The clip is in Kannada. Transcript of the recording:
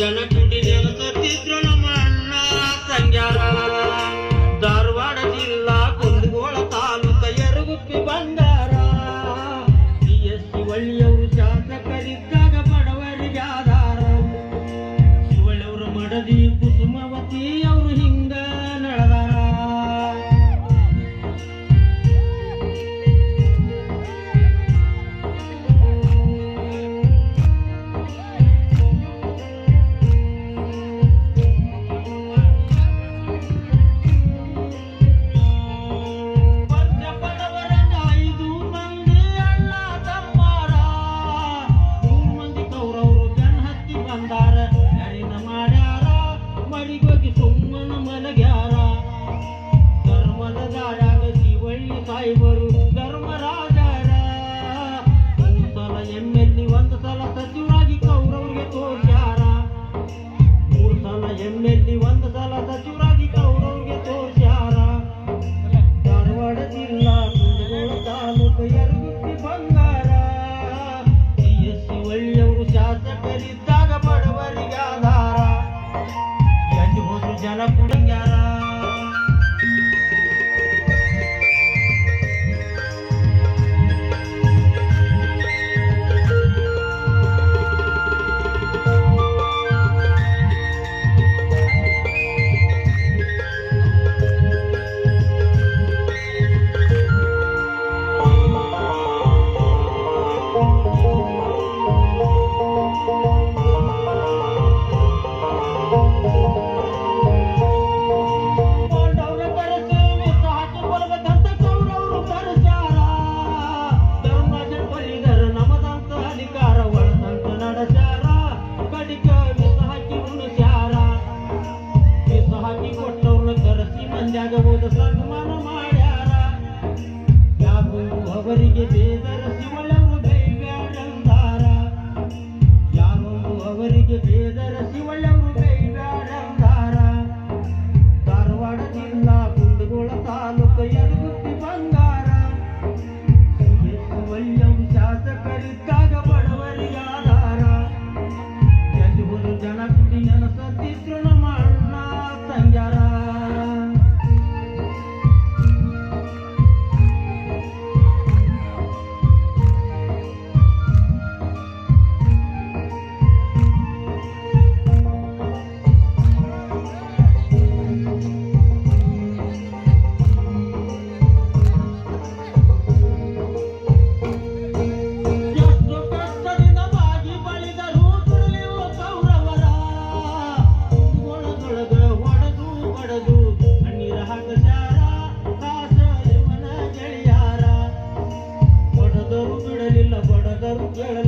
ಜನ ಕುಂಡಿ ನೆನಸತ್ತಿದ್ರು ನಮ್ಮ ಅಣ್ಣ, ತಂಗ್ಯಾರ. ಧಾರವಾಡ ಜಿಲ್ಲಾ ಕುಂದಗೋಳ ತಾಲೂಕ ಎರಗುಪ್ಪಿ ಬಂದಾರ ಸಿ ಎಸ್ ಸಿ ಒಳ್ಳಿಯವರು ಚಾರ Bingo. ಬಾಕಿ ಕೊಟ್ಟವ್ರನ್ನ ಕರೆಸಿ ಮಂದ್ಯಾಗ ಹೋದ ಸನ್ಮಾನ ಮಾಡ್ಯಾರ. ಯಾರು ಅವರಿಗೆ ಬೇದರೆ மலர்